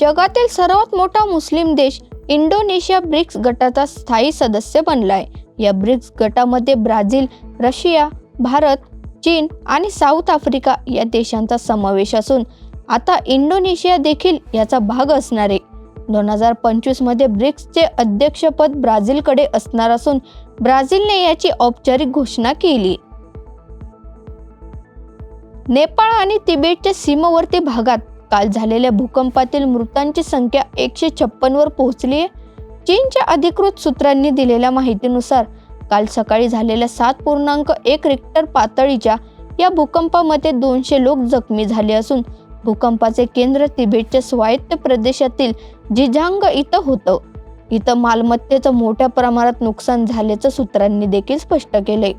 जगातील सर्वात मोठा मुस्लिम देश इंडोनेशिया ब्रिक्स गटाचा स्थायी सदस्य बनलाय. या ब्रिक्स गटामध्ये ब्राझील रशिया भारत चीन आणि साऊथ आफ्रिका या देशांचा समावेश असून आता इंडोनेशिया देखील याचा भाग असणार आहे. दोन हजार पंचवीसमध्ये ब्रिक्सचे अध्यक्षपद ब्राझीलकडे असणार असून ब्राझीलने याची औपचारिक घोषणा केली. नेपाळ आणि तिबेटच्या सीमावर्ती भागात काल झालेल्या भूकंपातील मृतांची संख्या एकशे छप्पनवर पोहोचली आहे. चीनच्या अधिकृत सूत्रांनी दिलेल्या माहितीनुसार काल सकाळी झालेल्या सात पूर्णांक एक रिक्टर पातळीच्या या भूकंपामध्ये दोनशे लोक जखमी झाले असून भूकंपाचे केंद्र तिबेटच्या स्वायत्त प्रदेशातील जिजांग इथं होतं. इथं मालमत्तेचं मोठ्या प्रमाणात नुकसान झाल्याचं सूत्रांनी देखील स्पष्ट केले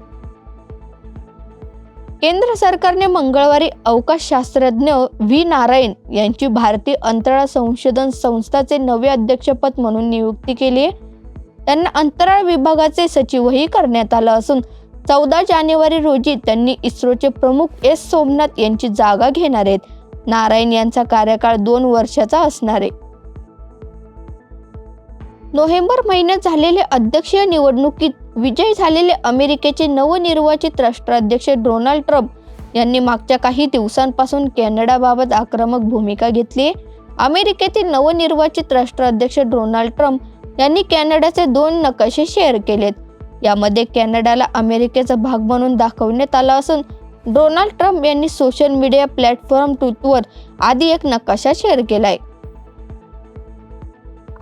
केंद्र सरकारने मंगळवारी अवकाश शास्त्रज्ञ व्ही. नारायण यांची भारतीय अंतराळ संशोधन संस्थाचे नवे अध्यक्षपद म्हणून नियुक्ती केली आहे. त्यांना अंतराळ विभागाचे सचिवही करण्यात आलं असून चौदा जानेवारी रोजी त्यांनी इस्रोचे प्रमुख एस. सोमनाथ यांची जागा घेणार आहेत. नारायण यांचा कार्यकाळ दोन वर्षाचा असणार आहे. नोव्हेंबर महिन्यात झालेल्या अध्यक्षीय निवडणुकीत विजयी झालेले अमेरिकेचे नवनिर्वाचित राष्ट्राध्यक्ष डोनाल्ड ट्रम्प यांनी मागच्या काही दिवसांपासून कॅनडाबाबत आक्रमक भूमिका घेतली. आहे अमेरिकेतील नवनिर्वाचित राष्ट्राध्यक्ष डोनाल्ड ट्रम्प यांनी कॅनडाचे दोन नकाशे शेअर केलेत. यामध्ये कॅनडाला अमेरिकेचा भाग म्हणून दाखवण्यात आला असून डोनाल्ड ट्रम्प यांनी सोशल मीडिया प्लॅटफॉर्म ट्रूथवर आधी एक नकाशा शेअर केलाय.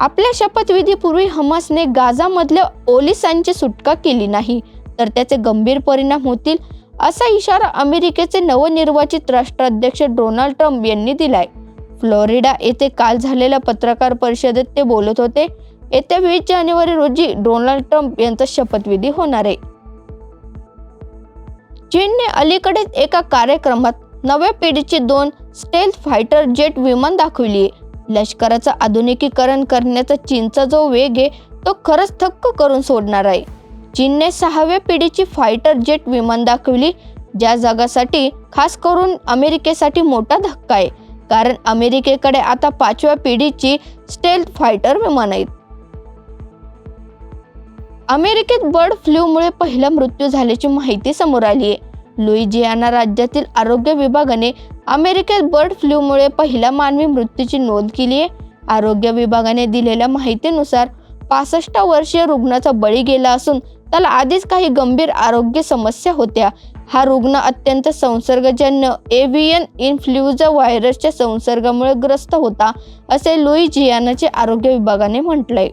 आपल्या शपथविधीपूर्वी हमासने गाझामधल्या ओलिसांची सुटका केली नाही तर त्याचे गंभीर परिणाम होतील असा इशारा अमेरिकेचे नवनिर्वाचित राष्ट्राध्यक्ष डोनाल्ड ट्रम्प यांनी दिलाय. फ्लोरिडा येथे काल झालेल्या पत्रकार परिषदेत ते बोलत होते येत्या वीस जानेवारी रोजी डोनाल्ड ट्रम्प यांचा शपथविधी होणार आहे. चीनने अलीकडेच एका कार्यक्रमात नव्या पिढीची दोन स्टेल्थ फायटर जेट विमान दाखवली आहे. लष्कराचं आधुनिकीकरण करण्याचा चीनचा जो वेग आहे तो खरंच थक्क करून सोडणार आहे. चीनने सहाव्या पिढीची फायटर जेट विमान दाखवली ज्या जगासाठी खास करून अमेरिकेसाठी मोठा धक्का आहे. कारण अमेरिकेकडे आता पाचव्या पिढीची स्टेल्थ फायटर विमान आहेत. अमेरिकेत बर्ड फ्लूमुळे पहिला मृत्यू झाल्याची माहिती समोर आली आहे. लुईजियाना राज्यातील आरोग्य विभागाने अमेरिकेत बर्ड फ्लूमुळे पहिल्या मानवी मृत्यूची नोंद केली आहे. आरोग्य विभागाने दिलेल्या माहितीनुसार पासष्ट वर्षीय रुग्णाचा बळी गेला असून त्याला आधीच काही गंभीर आरोग्य समस्या होत्या. हा रुग्ण अत्यंत संसर्गजन्य एव्हियन इन्फ्लुएन्झा व्हायरसच्या संसर्गामुळे ग्रस्त होता असे लुईजियानाचे आरोग्य विभागाने म्हटलंय.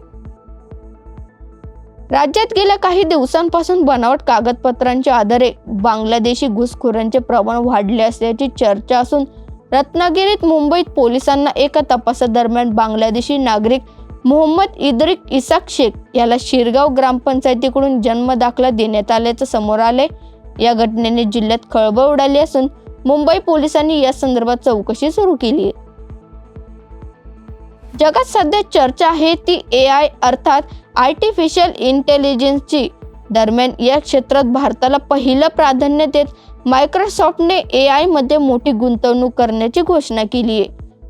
राज्यात गेल्या काही दिवसांपासून बनावट कागदपत्रांच्या आधारे बांगलादेशी घुसखोरांचे प्रमाण वाढले असल्याची चर्चा असून रत्नागिरीत मुंबईत पोलिसांना एका तपासादरम्यान बांगलादेशी नागरिक मोहम्मद इद्रिक इसाक शेख याला शिरगाव ग्रामपंचायतीकडून जन्म दाखला देण्यात आल्याचं समोर आले या घटनेने जिल्ह्यात खळबळ उडाली असून मुंबई पोलिसांनी या संदर्भात चौकशी सुरू केली आहे जगात सध्या चर्चा आहे ती ए आय अर्थात आर्टिफिशियल इंटेलिजन्सची दरम्यान या क्षेत्रात भारताला पहिलं प्राधान्य देत मायक्रोसॉफ्टने ए आयमध्ये मोठी गुंतवणूक करण्याची घोषणा केली आहे.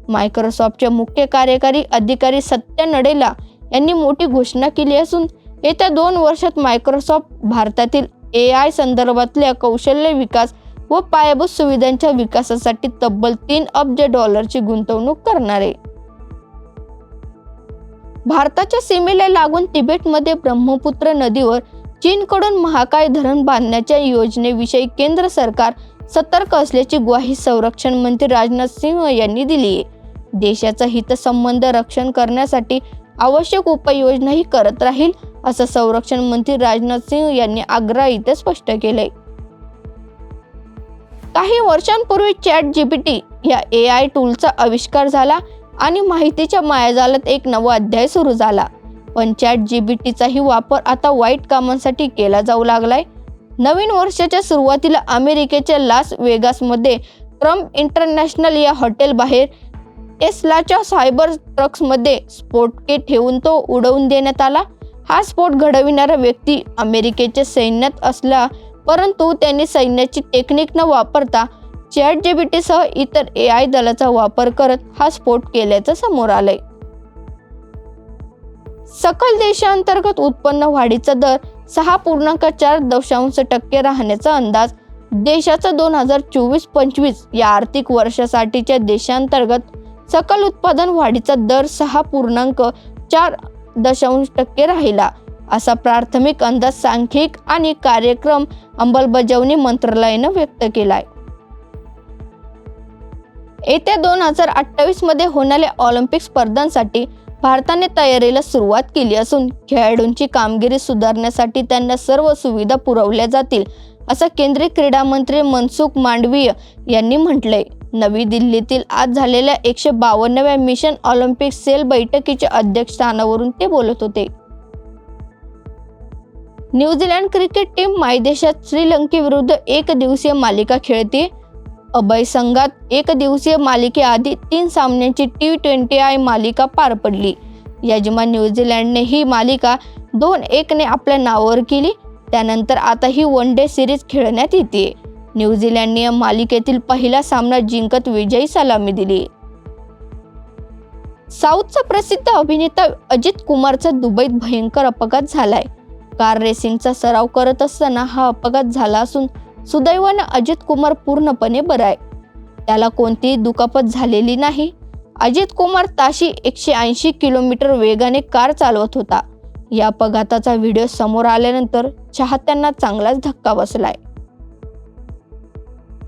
मायक्रोसॉफ्टचे मुख्य कार्यकारी अधिकारी सत्या नडेला यांनी मोठी घोषणा केली असून येत्या दोन वर्षात मायक्रोसॉफ्ट भारतातील ए आय संदर्भातल्या कौशल्य विकास व पायाभूत सुविधांच्या विकासासाठी तब्बल तीन अब्ज डॉलरची गुंतवणूक करणार आहे. भारताच्या सीमेला लागून तिबेटमध्ये ब्रह्मपुत्र नदीवर चीनकडून महाकाय धरण बांधण्याच्या योजनेविषयी केंद्र सरकार सतर्क असल्याची ग्वाही संरक्षण मंत्री राजनाथ सिंह यांनी दिली आहे. देशाचा हितसंबंध रक्षण करण्यासाठी आवश्यक उपाययोजनाही करत राहील असं संरक्षण मंत्री राजनाथ सिंह यांनी आग्रा इथे स्पष्ट केलंय. काही वर्षांपूर्वी चॅट जीपीटी या ए आय टूलचा आविष्कार झाला. आणि माहितीच्या मायाजालात एक नवा अध्याय सुरू झाला. पण चॅट टीचाही वापर आता वाईट कामांसाठी केला जाऊ लागलाय. नवीन वर्षाच्या सुरुवातीला अमेरिकेच्या लास वेगासमध्ये ट्रम्प इंटरनॅशनल या हॉटेल बाहेर टेस्लाच्या सायबर ट्रक्समध्ये स्फोटके ठेवून तो उडवून देण्यात आला. हा स्फोट घडविणारा व्यक्ती अमेरिकेच्या सैन्यात असला परंतु त्यांनी सैन्याची टेक्निक न वापरता चॅट जीबीटीसह इतर ए आय दलाचा वापर करत हा स्फोट केल्याचं समोर आलंय. सकल देशांतर्गत उत्पन्न वाढीचा दर सहा पूर्णांक चार दशांश टक्के राहण्याचा अंदाज देशाचा दोन हजार चोवीस पंचवीस या आर्थिक वर्षासाठीच्या देशांतर्गत सकल उत्पादन वाढीचा दर सहा पूर्णांक चार दशांश टक्के राहिला असा प्राथमिक अंदाज सांख्यिक आणि कार्यक्रम अंमलबजावणी मंत्रालयानं व्यक्त केलाय. येत्या दोन हजार अठ्ठावीसमध्ये होणाऱ्या ऑलिम्पिक स्पर्धांसाठी भारताने तयारीला सुरुवात केली असून खेळाडूंची कामगिरी सुधारण्यासाठी त्यांना सर्व सुविधा पुरवल्या जातील असं केंद्रीय क्रीडा मंत्री मनसुख मांडवीय यांनी म्हटलंय. नवी दिल्लीतील आज झालेल्या एकशे बावन्नव्या मिशन ऑलिम्पिक सेल बैठकीच्या अध्यक्षस्थानावरून ते बोलत होते. न्यूझीलंड क्रिकेट टीम मायदेशात श्रीलंकेविरुद्ध एक दिवसीय मालिका खेळते. अभय संघात एक दिवसीय मालिकेआधी तीन सामन्यांची टी ट्वेंटी आय मालिका पार पडली. यजमान न्यूझीलंडने ही मालिका दोन एकने आपल्या नावावर केली. त्यानंतर आता ही वन डे सिरीज खेळण्यात येते. न्यूझीलंडने या मालिकेतील पहिला सामना जिंकत विजयी सलामी दिली. साऊथचा प्रसिद्ध अभिनेता अजित कुमारचा दुबईत भयंकर अपघात झालाय. कार रेसिंगचा सराव करत असताना हा अपघात झाला असून सुदैवानं अजित कुमार पूर्णपणे बरा आहे. त्याला कोणतीही दुखापत झालेली नाही. अजित कुमार ताशी एकशे ऐंशी किलोमीटर वेगाने कार चालवत होता. या अपघाताचा व्हिडिओ समोर आल्यानंतर चाहत्यांना चांगलाच धक्का बसलाय.